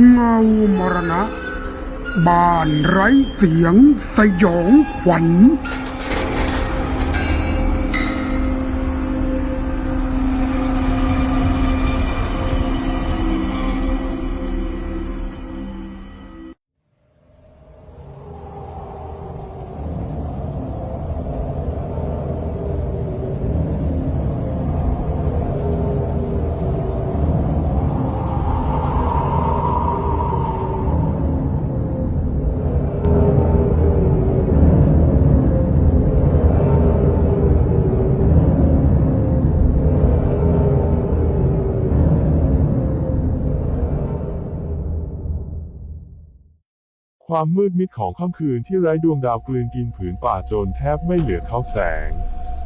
เงามรณะ บานไร้เสียงสยองขวัญ ความมืดมิดของค่ำคืนที่ไร้ดวงดาวกลืนกินผืนป่าจนแทบไม่เหลือเขาแสง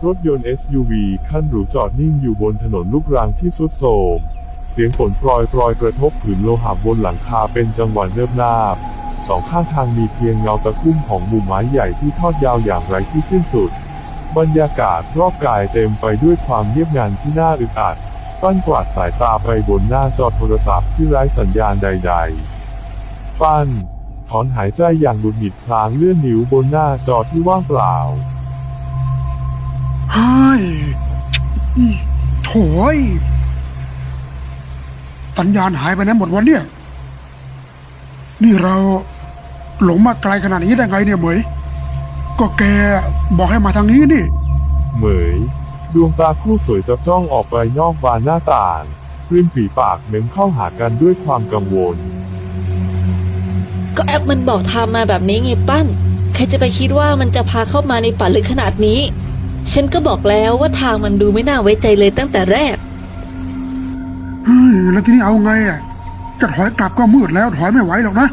รถยนต์ SUV คันหรูจอดนิ่งอยู่บนถนนลูกรังที่สุดโทมเสียงฝนโปรยโปรยกระทบผืนโลหะบนหลังคาเป็นจังหวะเนิบนาบสองข้างทางมีเพียงเงาตะคุ่มของหมุมไม้ใหญ่ที่ทอดยาวอย่างไรที่สิ้นสุด บรรยากาศรอบกายเต็มไปด้วยความเงียบงันที่น่าอึดอัดปั้นกวาดสายตาไปบนหน้าจอโทรศัพท์ที่ไร้สัญญาณใด ๆ ปั้น ถอนหายใจอย่างหงุดหงิดพลางเลื่อนนิ้วบนหน้าจอที่ว่างเปล่าไอ้ยโถยสัญญาณหายไปไหนหมดวันเนี่ย นี่เราหลงมาไกลขนาดนี้ได้ไงเนี่ยเหมย ก็แกบอกให้มาทางนี้นี่ เหมย ดวงตาคู่สวยจับจ้องออกไปนอกบานหน้าต่างริมฝีปากเม้มเข้าหากันด้วยความกังวล ก็แอปมันบอกทางมาแบบนี้ไงปั้น ใครจะไปคิดว่ามันจะพาเข้ามาในป่าลึกขนาดนี้ ฉันก็บอกแล้วว่าทางมันดูไม่น่าไว้ใจเลยตั้งแต่แรก เฮ้ยแล้วทีนี้เอาไงอะจะถอยกลับก็มืดแล้วถอยไม่ไหวหรอกนะ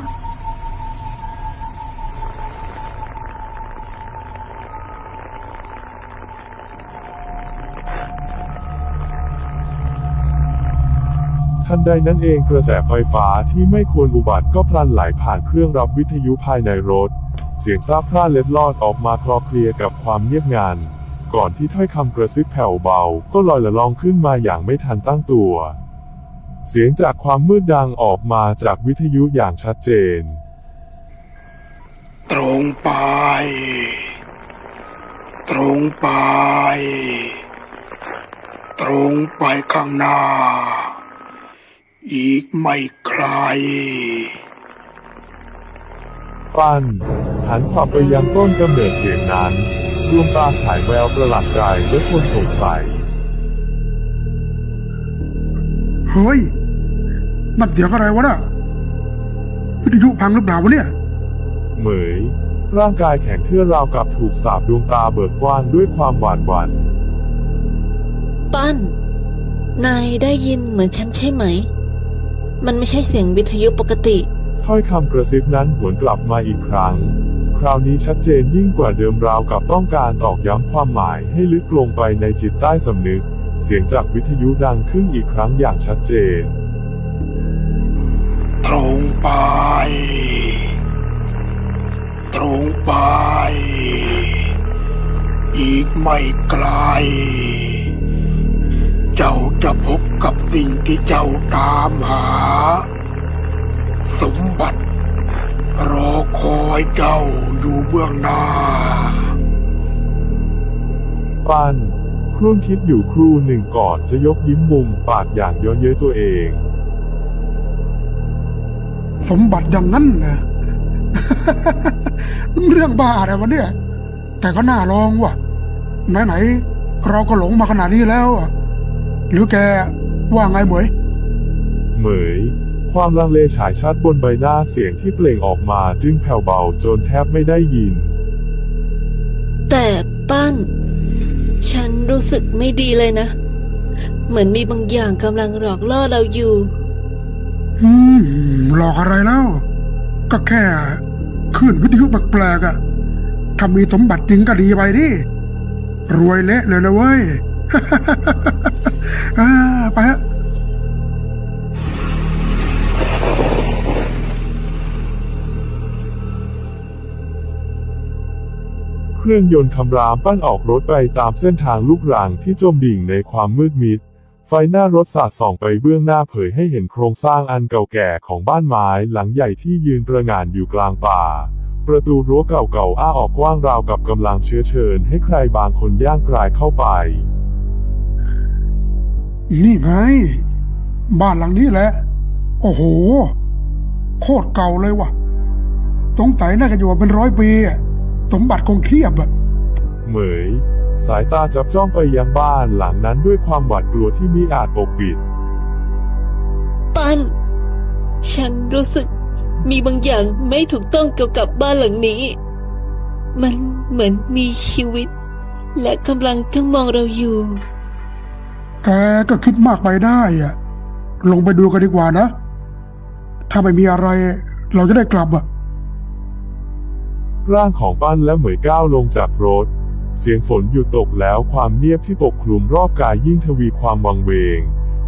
ทันใดนั้นเองกระแสไฟฟ้าที่ไม่ควรอุบัติก็พลันไหลผ่านเครื่องรับวิทยุภายในรถ เสียงซาบพร่าเล็ดลอดออกมาคลอเคลียกับความเงียบงันก่อนที่ถ้อยคำกระซิบแผ่วเบา ก็ลอยละลองขึ้นมาอย่างไม่ทันตั้งตัว เสียงจากความมืดดังออกมาจากวิทยุอย่างชัดเจน ตรงไป ตรงไป ตรงไปข้างหน้า อีกไม่ไกลปั้นหันขวับไปยังต้นกำเนิดเสียงนั้นดวงตาฉายแววประหลาดใจและชวนสงสัยเฮ้ยนั่นเสียงอะไรวะน่ะวิทยุพังหรือเปล่าวะเนี่ย เหมย ร่างกายแข็งเทื่อราวกับถูกสาบดวงตาเบิกกว้างด้วยความหวาดหวั่นปั้น นายได้ยินเหมือนฉันใช่ไหม มันไม่ใช่เสียงวิทยุปกติ ถ้อยคำกระซิบนั้นหวนกลับมาอีกครั้ง คราวนี้ชัดเจนยิ่งกว่าเดิมราวกับต้องการตอกย้ำความหมายให้ลึกลงไปในจิตใต้สำนึก เสียงจากวิทยุดังขึ้นอีกครั้งอย่างชัดเจน ตรงไป ตรงไป อีกไม่ไกล เจ้าจะพบ กับสิ่งที่เจ้าตามหา สมบัติ รอคอยเจ้าอยู่เบื้องหน้า ปั้นครุ่นคิดอยู่ครู่หนึ่งก่อนจะยกยิ้มมุมปากอย่างเย้อเย้ยตัวเอง สมบัติอย่างนั้นนะมันเรื่องบ้าอะไรวะเนี่ย แต่ก็น่าลองว่ะ ไหนๆเราก็หลงมาขนาดนี้แล้วอะหรือแก ว่าไงเหมยเหมย ความลังเลฉายชัดบนใบหน้าเสียงที่เปล่งออกมาจึงแผ่วเบาจนแทบไม่ได้ยิน แต่ปั้น ฉันรู้สึกไม่ดีเลยนะ เหมือนมีบางอย่างกำลังหลอกล่อเราอยู่ อืมหลอกอะไรแล้ว ก็แค่ขึ้นวิทยุแปลกๆอะถ้ามีสมบัติจริงก็ดีไปดิรวยเละเลยนะเว้ยอ่า ไปฮะเครื่องยนต์คำรามปั้นออกรถไปตามเส้นทางลูกรังที่จมดิ่งในความมืดมิด ไฟหน้ารถสาดส่องไปเบื้องหน้าเผยให้เห็นโครงสร้างอันเก่าแก่ของบ้านไม้หลังใหญ่ที่ยืนประงานอยู่กลางป่า ประตูรั้วเก่าๆอ้าออกกว้างราวกับกำลังเชื้อเชิญให้ใครบางคนย่างกรายเข้าไป นี่ไง บ้านหลังนี้แหละ โอ้โห โคตรเก่าเลยว่ะสงสัยน่าจะอยู่มาเป็นร้อยปีอะสมบัติคงเทียบอะเหมย สายตาจับจ้องไปยังบ้านหลังนั้นด้วยความหวาดกลัวที่มิอาจปกปิด ปัน ฉันรู้สึกมีบางอย่างไม่ถูกต้องเกี่ยวกับบ้านหลังนี้ มันเหมือนมีชีวิต และกำลังจ้องมองเราอยู่ แกก็คิดมากไปได้อะลงไปดูกันดีกว่านะ ถ้าไม่มีอะไร เราจะได้กลับอะร่างของปั้นและเหมยก้าวลงจากรถ เสียงฝนหยุดตกแล้วความเงียบที่ปกคลุมรอบกายยิ่งทวีความวังเวง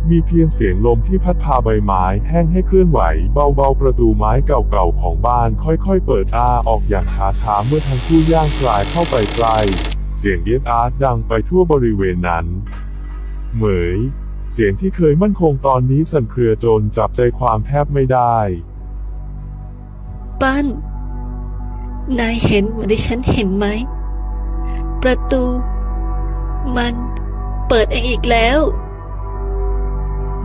มีเพียงเสียงลมที่พัดพาใบไม้แห้งให้เคลื่อนไหว เบาๆประตูไม้เก่าๆของบ้านค่อยๆ เปิดอ้าออกอย่างช้าๆเมื่อทั้งคู่ย่างกลายเข้าไปใกล้เสียงเอียดอาร์ตดังไปทั่วบริเวณนั้น เหมย เสียงที่เคยมั่นคงตอนนี้สั่นเครือจนจับใจความแทบไม่ได้ ปั้น นายเห็นเหมือนที่ฉันเห็นไหม ประตู มันเปิดเองอีกแล้ว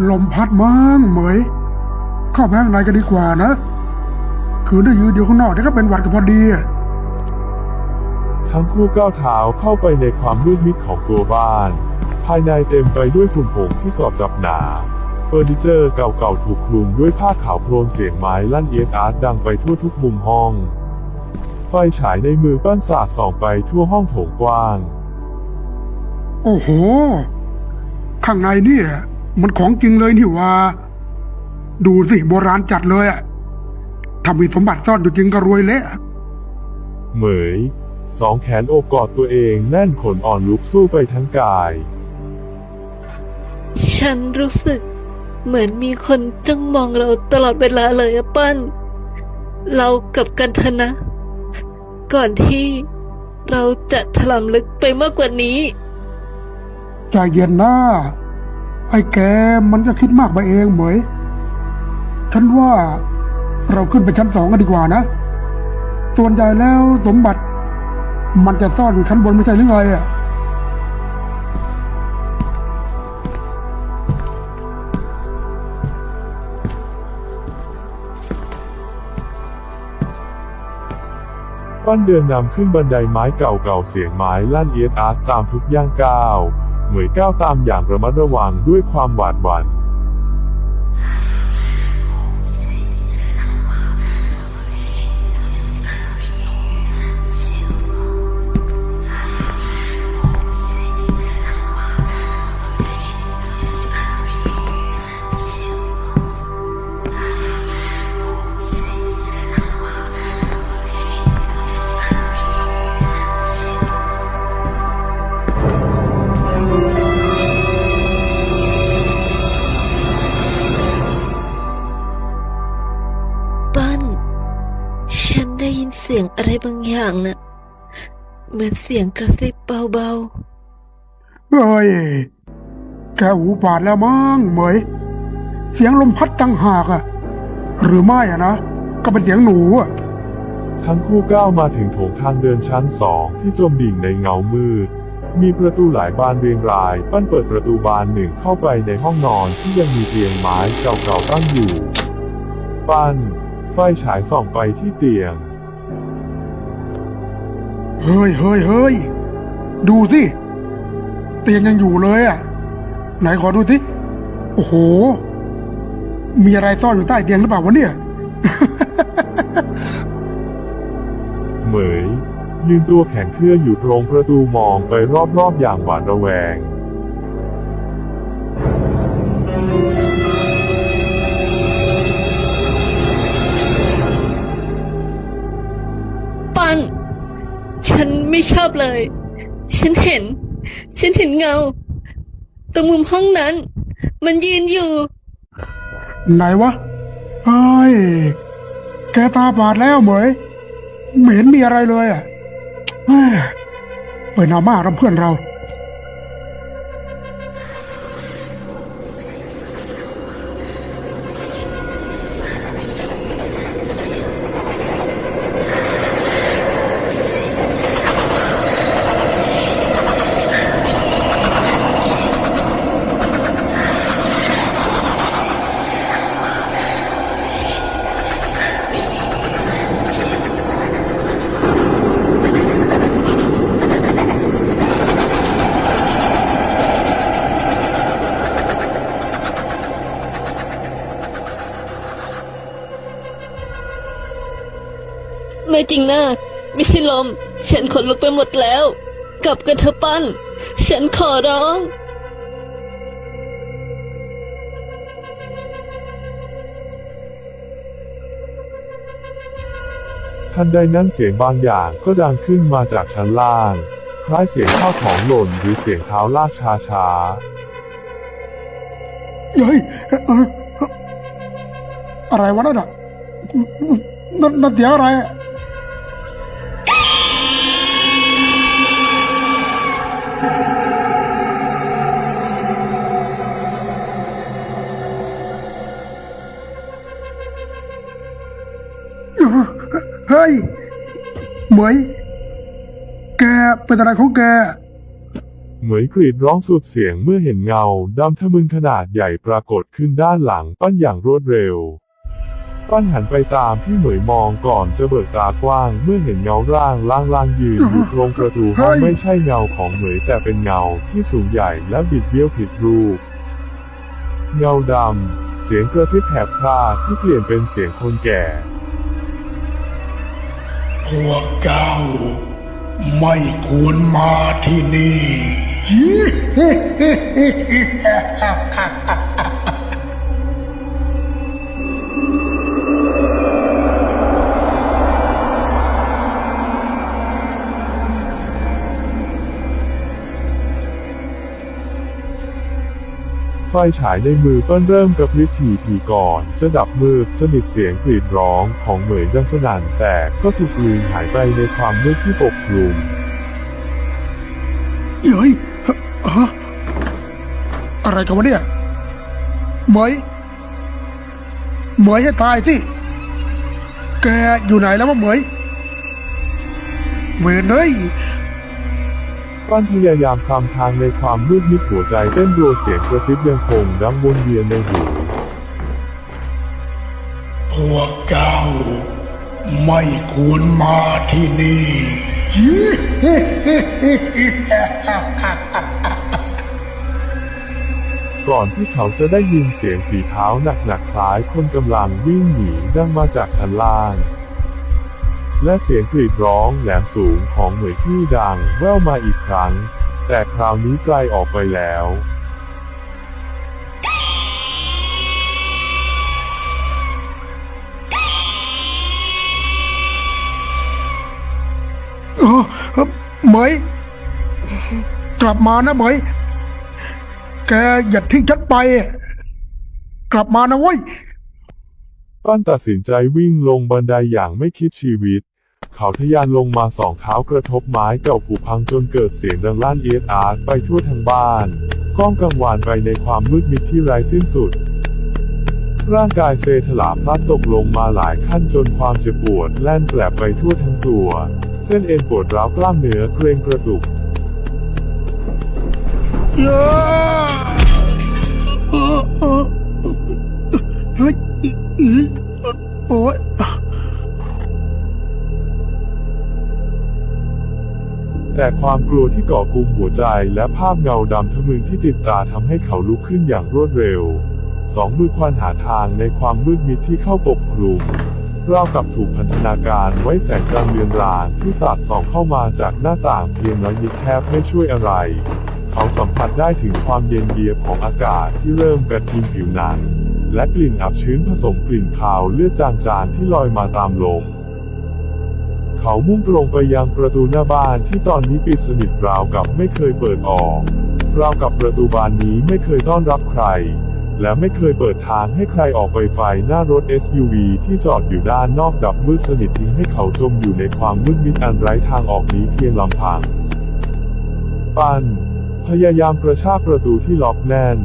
ลมพัดมั้งเหมย เข้าไปข้างในกันดีกว่านะ คือได้ยืนอยู่ข้างนอกเดี๋ยวก็เป็นหวัดกันพอดีอะทั้งคู่ก้าวเท้าเข้าไปในความมืดมิดของตัวบ้าน ภายในเต็มไปด้วยฝุ่นผงที่กรอบจับหนาเฟอร์นิเจอร์เก่าๆถูกคลุมด้วยผ้าขาวโพลนเสียงไม้ลั่นเอียดอาร์ตดังไปทั่วทุกมุมห้อง ไฟฉายในมือปั้นสาดส่องไปทั่วห้องโถงกว้าง โอ้โห ข้างในเนี่ย มันของจริงเลยนี่หว่า ดูสิโบราณจัดเลยอะถ้ามีสมบัติซ่อนอยู่จริงก็รวยเละเหมย สองแขนโอบกอดตัวเองแน่นขนอ่อนลุกสู้ไปทั้งกาย ฉันรู้สึก เหมือนมีคนจ้องมองเราตลอดเวลาเลยอะปั้น เรากับกันเถอะนะ ก่อนที่เราจะถลำลึกไปมากกว่านี้ ใจเย็นนะไอ้แกมันก็คิดมากไปเองเหมย ฉันว่าเราขึ้นไปชั้นสองกันดีกว่านะ ส่วนใหญ่แล้วสมบัติ มันจะซ่อนอยู่ชั้นบนไม่ใช่หรือไงอะ ปั้นเดินนำขึ้นบันไดไม้เก่าๆเสียงไม้ลั่นเอียดอาร์ตตามทุกย่างก้าว เหมยก้าวตามอย่างระมัดระวังด้วยความหวาดหวั่น อะไรบางอย่างนะ่ะเหมือนเสียงกระซิบเบาเฮ้ย แกหูปาดแล้วมั้งเหมย เสียงลมพัดตังหากอะหรือไม่อะนะ ก็เป็นเสียงหนูอะทั้งคู่ก้าวมาถึงโถงทางเดินชั้นสองที่จมดิ่งในเงามืด มีประตูหลายบานเรียงราย ปั้นเปิดประตูบานหนึ่งเข้าไปในห้องนอนที่ยังมีเตียงไม้เก่าๆตั้งอยู่ ปั้น ไฟฉายส่องไปที่เตียง เฮ้ยเฮ้ยเฮ้ยดูสิ เตียงยังอยู่เลยอะไหนขอดูสิ โอ้โห มีอะไรซ่อนอยู่ใต้เตียงหรือเปล่าวะเนี่ย เหมยยืนตัวแข็งเครื่ออยู่ตรงประตูมองไปรอบๆอย่างหวาดระแวง ไม่ชอบเลย ฉันเห็น ฉันเห็นเงา ตรงมุมห้องนั้น มันยืนอยู่ ไหนวะไอ้ยแกตาบาดแล้วเหมยเหม็นมีอะไรเลยอะเฮ้ยไปหนามากับเพื่อนเรา ฉันขนลุกไปหมดแล้ว กลับกันเถอะปั้น ฉันขอร้อง ทันใดนั้นเสียงบางอย่างก็ดังขึ้นมาจากชั้นล่าง คล้ายเสียงข้าวของหล่นหรือเสียงเท้าลากช้าช้าเฮ้ยเอ่ออะไรวะนั่นอะนั่นนั่นเสียงอะไร เฮ้ย เหมย แกเป็นอะไรของแก เหมยกรีดร้องสุดเสียงเมื่อเห็นเงาดำทะมึนขนาดใหญ่ปรากฏขึ้นด้านหลังปั้นอย่างรวดเร็ว ปั้นหันไปตามที่เหมยมองก่อนจะเบิกตากว้าง เมื่อเห็นเงาร่างล่างๆยืนอยู่ตรงประตูห้องเฮ้ยไม่ใช่เงาของเหมยแต่เป็นเงาที่สูงใหญ่และบิดเบี้ยวผิดรูป เงาดำ เสียงกระซิบแหบพร่าที่เปลี่ยนเป็นเสียงคนแก่ พวกเจ้า ไม่ควรมาที่นี่ ไฟฉายในมือเปิ้ลเริ่มกระพริบถี่ถี่ก่อน จะดับมืดสนิทเสียงกรีดร้องของเหมยดังสนั่นแต่ก็ถูกลืมหายไปในความมืดที่ปกคลุมเฮ้ยฮะอะไรกันวะเนี่ยเหมยเหมยให้ตายสิ แกอยู่ไหนแล้ววะเหมยเวรเอ้ย ปั้นพยายามคลำทางในความมืดมิดหัวใจเต้นรัวเสียงกระซิบยังคงดังวนเวียนในหูพวกเจ้าไม่ควรมาที่นี่ ก่อนที่เขาจะได้ยินเสียงฝีเท้าหนักๆคล้ายคนกำลังวิ่งหนีดังมาจากชั้นล่าง และเสียงกรีดร้องแหลมสูงของเหมยที่ดังแว่วมาอีกครั้ง แต่คราวนี้ไกลออกไปแล้ว เออเอ่อเหมยกลับมานะเหมยแกอย่าทิ้งฉันไป กลับมานะเว้ย ปั้นตัดสินใจวิ่งลงบันไดอย่างไม่คิดชีวิต เขาทะยานลงมาสองเท้ากระทบไม้เก่าผุพังจนเกิดเสียงดังลั่นเอียดอาร์ไปทั่วทั้งบ้าน ก้องกังวานไปในความมืดมิดที่ไร้สิ้นสุด ร่างกายเซถลาพลัดตกลงมาหลายขั้นจนความเจ็บปวดแล่นแปลบไปทั่วทั้งตัว เส้นเอ็นปวดร้าวกล้ามเนื้อเกรงกระตุก โอ้ย แต่ความกลัวที่เกาะกลุ่มหัวใจและภาพเงาดำทะมึนที่ติดตาทำให้เขาลุกขึ้นอย่างรวดเร็ว สองมือควานหาทางในความมืดมิดที่เข้าปกคลุมราวกับถูกพันธนาการไว้แสงจันทร์เรือนรางที่สาดส่องเข้ามาจากหน้าต่างเพียงน้อยนิดแทบไม่ช่วยอะไร เขาสัมผัสได้ถึงความเย็นเยียบของอากาศที่เริ่มกระทิมผิวหนังและกลิ่นอับชื้นผสมกลิ่นคาวเลือดจางๆที่ลอยมาตามลม เขามุ่งตรงไปยังประตูหน้าบ้านที่ตอนนี้ปิดสนิทราวกับไม่เคยเปิดออกราวกับประตูบานนี้ไม่เคยต้อนรับใคร และไม่เคยเปิดทางให้ใครออกไปไฟหน้ารถ SUV ที่จอดอยู่ด้านนอกดับมืดสนิททิ้งให้เขาจมอยู่ในความมืดมิดอันไร้ทางออกนี้เพียงลำพัง ปัน พยายามกระชากประตูที่ล็อกแน่น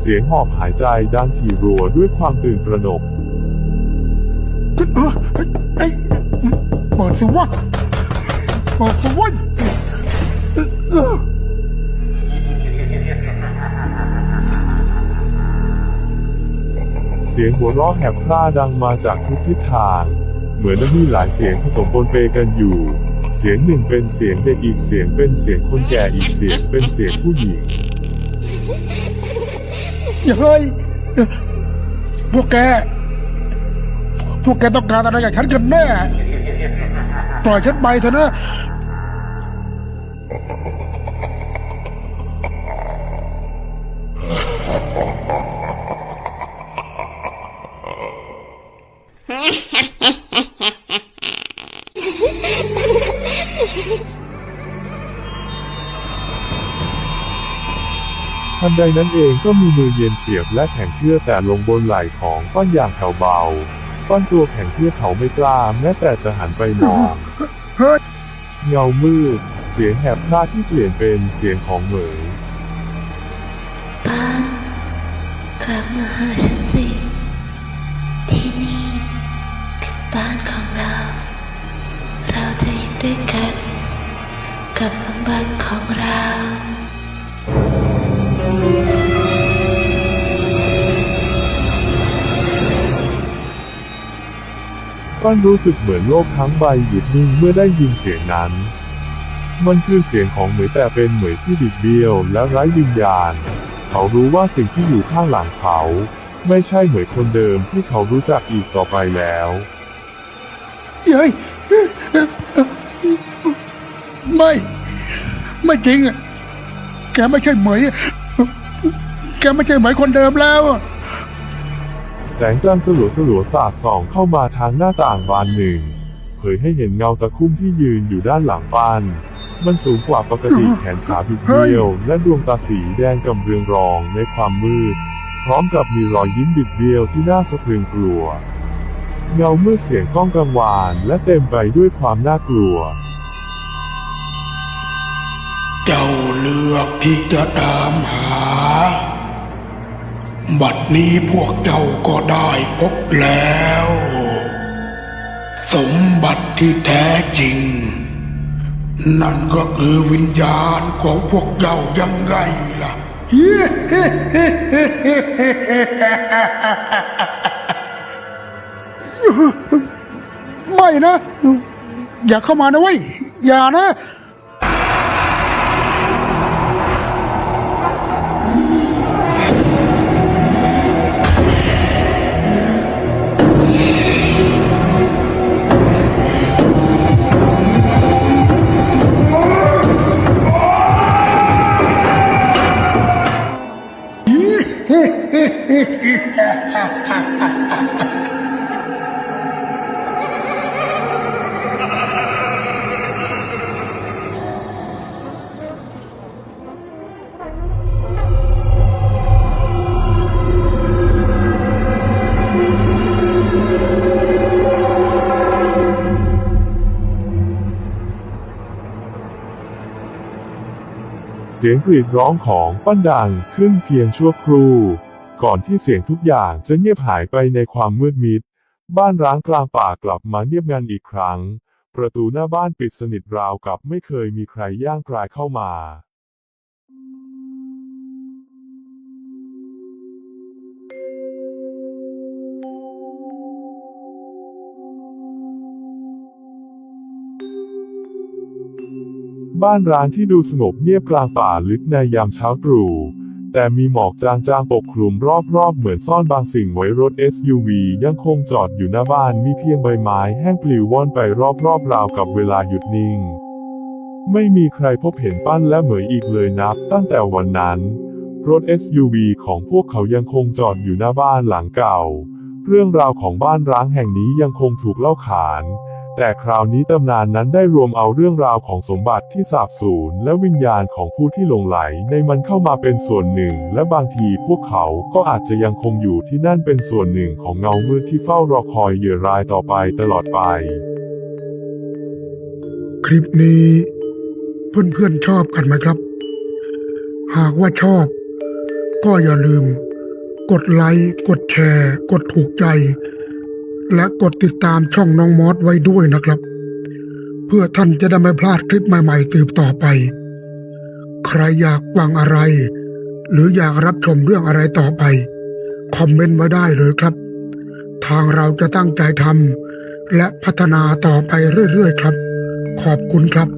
เสียงหอบหายใจดังถี่รัวด้วยความตื่นตระหนก เออเฮ้ยเปิดสิวะเปิดสิวะเออเสียงหัวเราะแหบพร่าดังมาจากทุกทิศทาง เหมือนมีหลายเสียงผสมปนเปกันอยู่ เสียงหนึ่งเป็นเสียงเด็กอีกเสียงเป็นเสียงคนแก่อีกเสียงเป็นเสียงผู้หญิงเฮ้ยพวกแก พวกแกต้องการอะไรกับฉันกันแน่ ปล่อยฉันไปเถอะนะ ทันใดนั้นเองก็มีมือเย็นเฉียบและแข็งเทื่อแต่ลงบนไหล่ของป้อนอย่างแผ่วเบา ป้อนตัวแข็งเทื่อเขาไม่กล้า แม้แต่จะหันไปมองเฮ้ยเงามืด เสียงแหบพลาดที่เปลี่ยนเป็นเสียงของเหมยบ้านกลับมาหาฉันสิที่นี่คือบ้านของเรา เราจะอยู่ด้วยกัน กับสมบัติของเรา ป้นรู้สึกเหมือนโลกทั้งใบหยุดนิ่งเมื่อได้ยินเสียงนั้น มันคือเสียงของเหมยแต่เป็นเหมยที่บิดเบี้ยวและไร้วิญญาณ เขารู้ว่าสิ่งที่อยู่ข้างหลังเขา ไม่ใช่เหมยคนเดิมที่เขารู้จักอีกต่อไปแล้วเย้ยไม่ ไม่จริงอะแกไม่ใช่เหมยแกไม่ใช่เหมยคนเดิมแล้ว แสงจันทร์สลัวสลัวๆสาดส่องเข้ามาทางหน้าต่างบานหนึ่ง เผยให้เห็นเงาตะคุ่มที่ยืนอยู่ด้านหลังปาน มันสูงกว่าปกติแขนขาบิดเบี้ยว และดวงตาสีแดงกำเรืองรองในความมืด พร้อมกับมีรอยยิ้มบิดเบี้ยวที่น่าสะพรึงกลัว เงามืดเสียงก้องกังวานและเต็มไปด้วยความน่ากลัว เจ้าเลือกที่จะตามหา บัดนี้พวกเจ้าก็ได้พบแล้ว สมบัติที่แท้จริง นั่นก็คือวิญญาณของพวกเจ้ายังไงล่ะไม่นะ อย่าเข้ามานะเว้ย อย่านะ เสียงกรีดร้องของปั้นดังขึ้นเพียงชั่วครู่ ก่อนที่เสียงทุกอย่างจะเงียบหายไปในความมืดมิด บ้านร้างกลางป่ากลับมาเงียบงันอีกครั้ง ประตูหน้าบ้านปิดสนิทราวกับไม่เคยมีใครย่างกรายเข้ามา บ้านร้างที่ดูสงบเงียบกลางป่าลึกในยามเช้าตรู่ แต่มีหมอกจางๆปกคลุมรอบๆ เหมือนซ่อนบางสิ่งไว้รถ SUV ยังคงจอดอยู่หน้าบ้านมีเพียงใบไม้แห้งปลิวว่อนไปรอบๆราวกับเวลาหยุดนิ่ง ไม่มีใครพบเห็นปั้นและเหมยอีกเลยนับ ตั้งแต่วันนั้น รถ SUV ของพวกเขายังคงจอดอยู่หน้าบ้านหลังเก่า เรื่องราวของบ้านร้างแห่งนี้ยังคงถูกเล่าขาน แต่คราวนี้ตำนานนั้นได้รวมเอาเรื่องราวของสมบัติที่สาบสูญและวิญญาณของผู้ที่หลงไหลในมันเข้ามาเป็นส่วนหนึ่ง และบางทีพวกเขาก็อาจจะยังคงอยู่ที่นั่นเป็นส่วนหนึ่งของเงามืดที่เฝ้ารอคอยเหยื่อรายต่อไปตลอดไป คลิปนี้เพื่อนๆชอบกันไหมครับ หากว่าชอบ ก็อย่าลืม กดไลค์กดแชร์ กดถูกใจ และกดติดตามช่องน้องมอสไว้ด้วยนะครับ เพื่อท่านจะได้ไม่พลาดคลิปใหม่ๆตืบต่อไป ใครอยากฟังอะไร หรืออยากรับชมเรื่องอะไรต่อไป คอมเมนต์มาได้เลยครับ ทางเราจะตั้งใจทำและพัฒนาต่อไปเรื่อยๆครับ ขอบคุณครับ